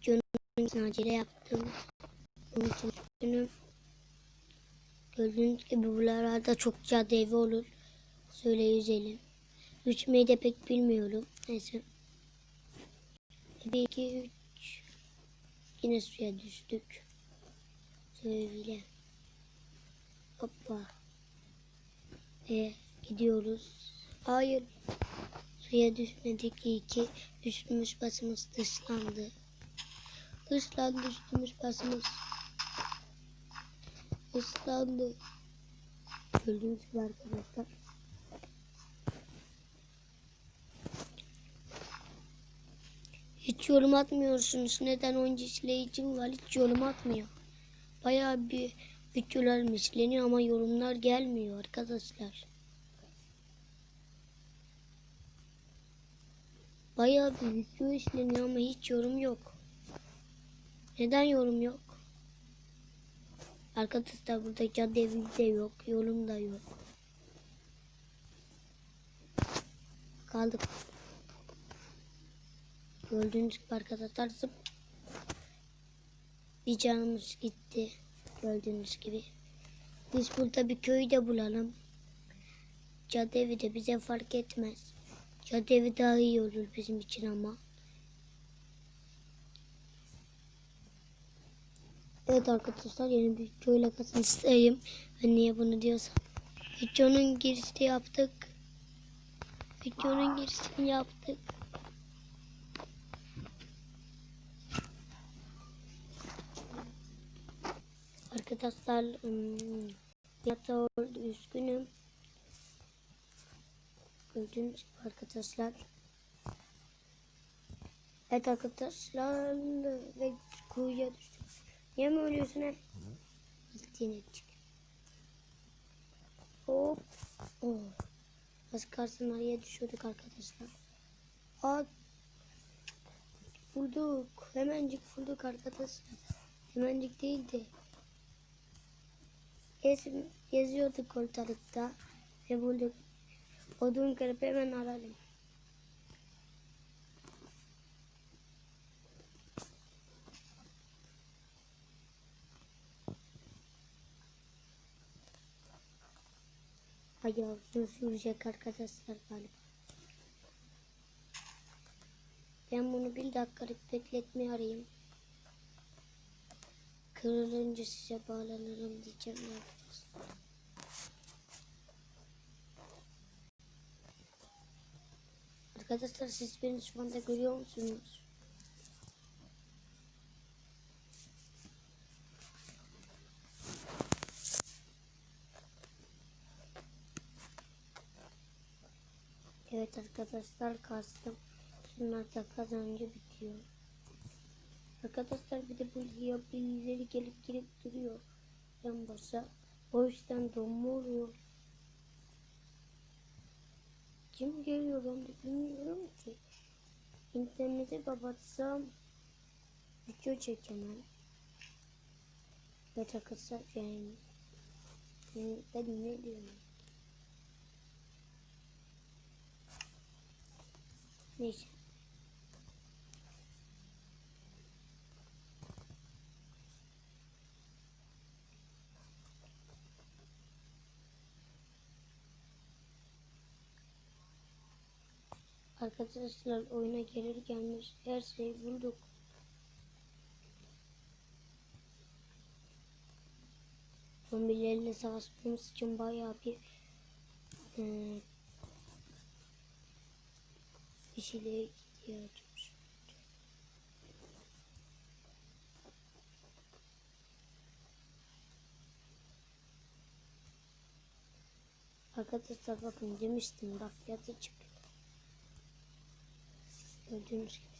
Videonun acele yaptım. İçin üzgünüm. Gördüğünüz gibi buralarda çok cadı evi olur. Söyle yüzelim. Yüzmeyi de pek bilmiyorum. Neyse. 1, 2, 3. Yine suya düştük. Şöyle. Hoppa. Ve gidiyoruz. Hayır. Suya düşmedik. İyi ki üstümüz basımız ıslandı. Islandı üstümüz basımız. Islandı. Gördüğünüz gibi arkadaşlar. Hiç yorum atmıyorsunuz. Neden oyuncu izleyicim var hiç yorum atmıyor. Bayağı bir videolar misleniyor ama yorumlar gelmiyor arkadaşlar. Bayağı bir video izleniyor ama hiç yorum yok. Neden yorum yok? Arkadaşlar burada cadde de yok. Yorum da yok. Kaldık. Gördüğünüz gibi arkadaşlar zıp. Bir canımız gitti. Gördüğünüz gibi. Biz burada bir köyü de bulalım. Cadde de bize fark etmez. Cadde daha iyi olur bizim için ama. Evet arkadaşlar yeni bir köy kasasındayım. Ben niye bunu diyorsam. Videonun girişini yaptık. Videonun girişini yaptık. Arkadaşlar ım, yatağı oldu üzgünüm. Gördüğünüz gibi arkadaşlar. Evet arkadaşlar ve kuyuya düştüm. Niye mi ölüyorsun he? Gittiğine çık. Hop. Oh. Az kalsın araya düşüyorduk arkadaşlar. Aa. Bulduk. Hemencik bulduk arkadaşlar. Hemencik değildi. Gez, geziyorduk ortalıkta ve bulduk. Odun kırıp hemen aralım. Hayır uzun sürecek arkadaşlar galiba. Ben bunu bir dakikalık bekletmeyi arayayım. Kırılınca size bağlanırım diyeceğim. Yapacağız? Arkadaşlar siz beni şu anda görüyor musunuz? Evet arkadaşlar kastım. Şunlar da kazanınca bitiyor. Arkadaşlar bir de bu birileri gelip gelip duruyor. Yan başa. O yüzden donma. Kim geliyor onu da bilmiyorum ki. İnterneti kapatsam video çekemem. Evet arkadaşlar yani ben, ben ne diyorum? Neyse. Arkadaşlar oyuna gelir gelmiş her şeyi bulduk. Zombilerle savaşmamız için bayağı bir e, bir şeylere ihtiyacımız var. Arkadaşlar bakın demiştim bak yazı çıktı. Gördüğünüz gibi.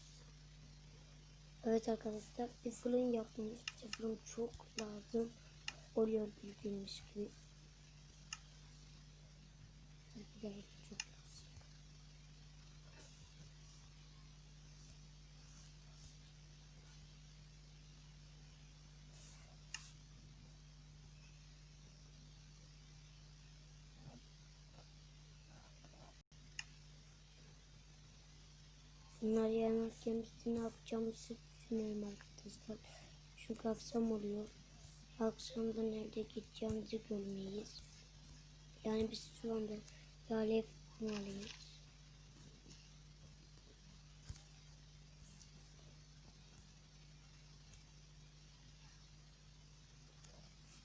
Evet arkadaşlar bir fırın yapmamız bir fırın çok lazım oluyor bildiğiniz gibi. Bilerek çok lazım. Bunlar yanarken biz ne yapacağımızı arkadaşlar. Çünkü akşam oluyor. Akşamda nerede gideceğimizi görmeyiz. Yani biz şu anda yale kurmalıyız.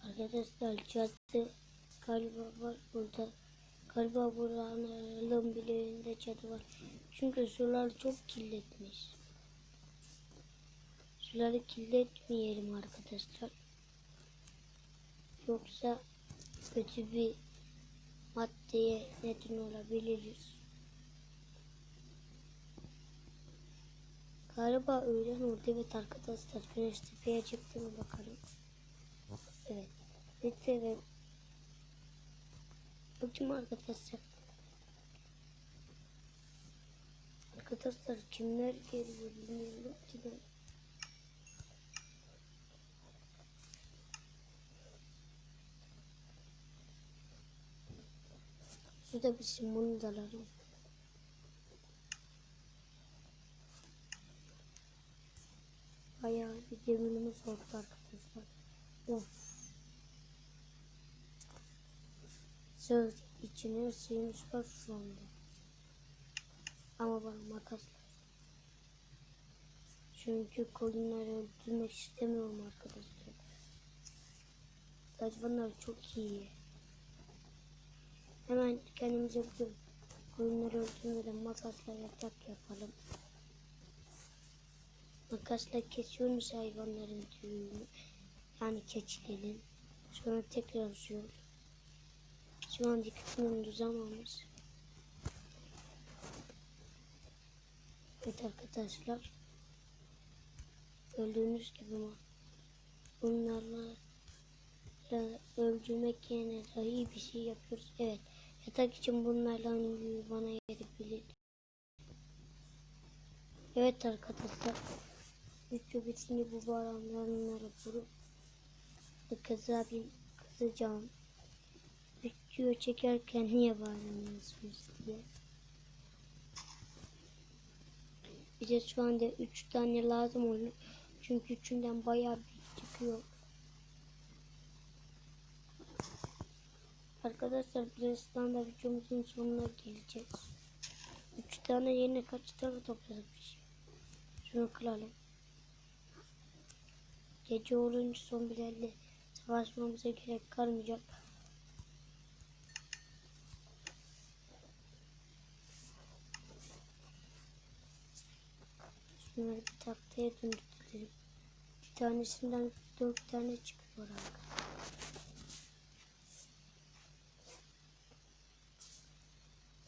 Arkadaşlar cadı galiba var burada. Galiba buranın bileğinde cadı var. Çünkü sular çok kirletmiş. Suları kirletmeyelim arkadaşlar. Yoksa kötü bir maddeye neden olabiliriz. Galiba öğlen oldu. Evet arkadaşlar güneş tepeye çıktı mı bakalım. Evet. Evet. Bakayım arkadaşlar. Arkadaşlar kimler geliyor bilmiyorum ki ben. Şurada bir simonu da alalım. Bayağı bir demirimiz oldu arkadaşlar. Of. Söz içine sığmışlar şu anda. Ama bana makas. Çünkü koyunları öldürmek istemiyorum arkadaşlar. Hayvanlar çok iyi. Hemen kendimize bir koyunları öldürmeden makasla yatak yapalım. Makasla kesiyoruz hayvanların tüyünü. Yani keçilerin. Sonra tekrar uzuyor. Şu an dikkatimi uzamamız. Evet arkadaşlar. Gördüğünüz gibi ama bunlarla öldürmek yerine daha iyi bir şey yapıyoruz. Evet. Yatak için bunlarla bana yerebilir. Evet arkadaşlar. Video bitince bu bağlamlarını vurup kızabil kızacağım. Video çekerken niye bağlamıyorsunuz diye. Bize şu anda 3 tane lazım olur. Çünkü üçünden bayağı bir çıkıyor. Arkadaşlar birazdan da videomuzun sonuna geleceğiz. 3 tane yerine kaç tane topladık biz? Şunu kıralım. Gece olunca zombilerle savaşmamıza gerek kalmayacak. Şunları bir tahtaya döndürelim. Bir tanesinden dört tane çıkıyor arkadaşlar.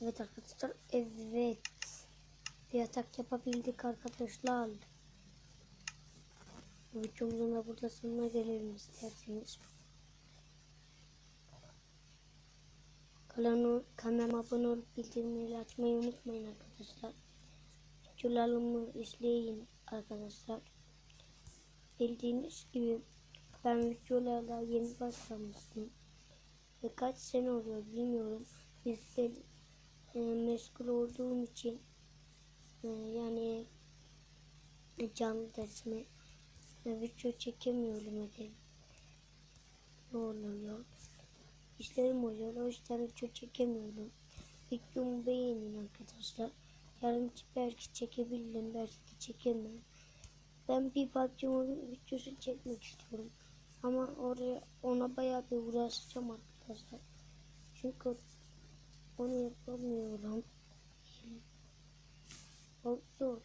Evet arkadaşlar evet bir yatak yapabildik arkadaşlar. Bu videomuzun da burada sonuna gelelim isterseniz. Kanalıma abone olup bildirimleri açmayı unutmayın arkadaşlar. Videolarımı izleyin arkadaşlar. Bildiğiniz gibi ben videolarla yeni başlamıştım. Ve kaç sene oluyor bilmiyorum. Bizde e, meşgul olduğum için e, yani canlı dersime e, video çekemiyorum ödev. Ne oluyor? İşlerim oluyor. O yüzden video çekemiyorum. Videomu beğenin arkadaşlar. Yarın belki çekebilirim. Belki çekemem. Ben bir PUBG videosu çekmek istiyorum. Ama oraya ona bayağı bir uğraşacağım arkadaşlar. Çünkü onu yapamıyorum. Çok zor.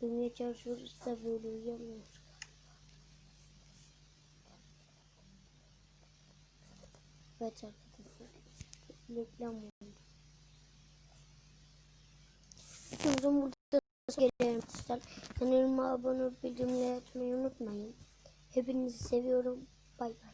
Dünya çalışıyoruz da böyle uyuyamıyoruz. Evet arkadaşlar. Reklam oldu. Videomuzun burada gelelim arkadaşlar. Kanalıma abone olup bildirimleri açmayı unutmayın. Hepinizi seviyorum. Bay bay.